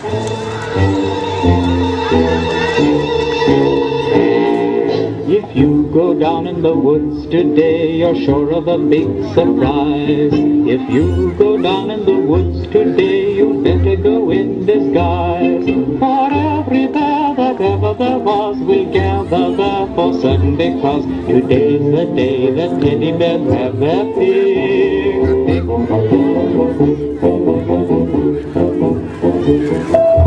If you go down in the woods today, you're sure of a big surprise. If you go down in the woods today, you better go in disguise. For every bear that ever there was will gather there for certain because today's the day that teddy bears have their pick. Música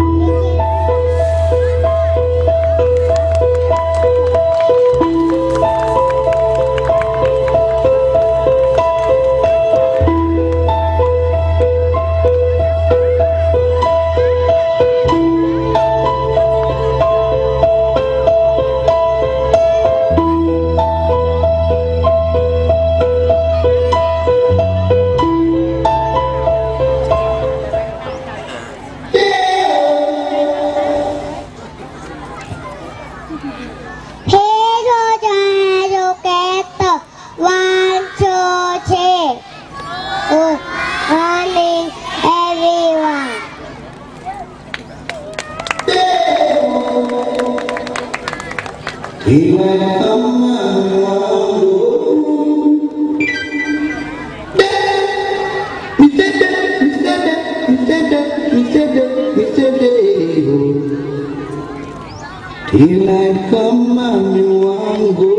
Ila kama miwangu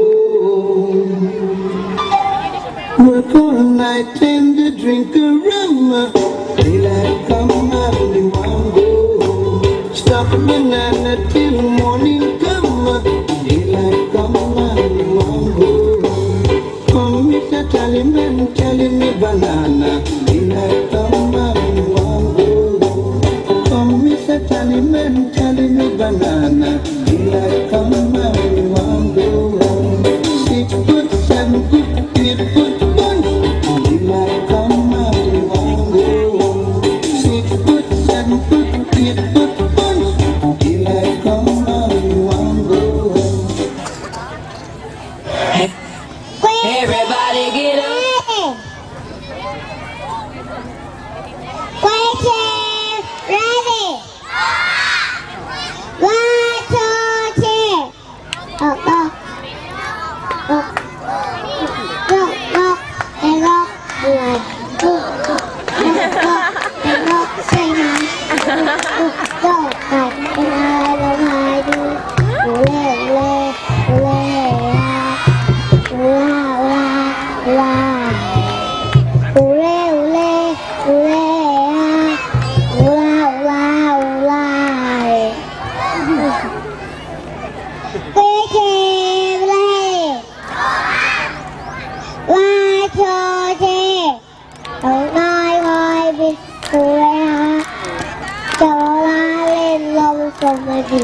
mình thì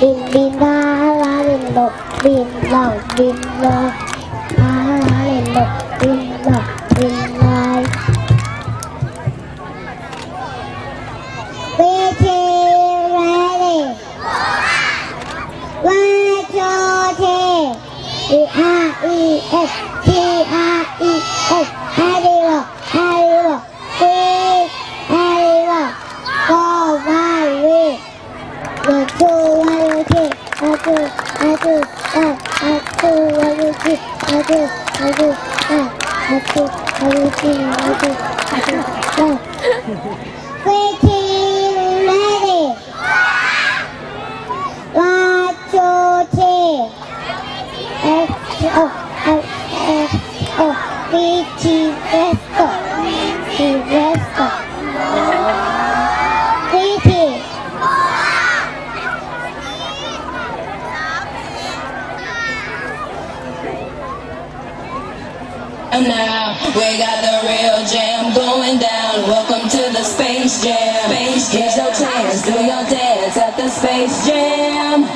bin bin da la bin độc bin đỏ bin la la la bin độc bin đỏ bin la ready one two three e a e s. 手を悪く投げ投げああ、あと、あげて、あげ、あげ、あ Space Jam.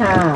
ค่ะ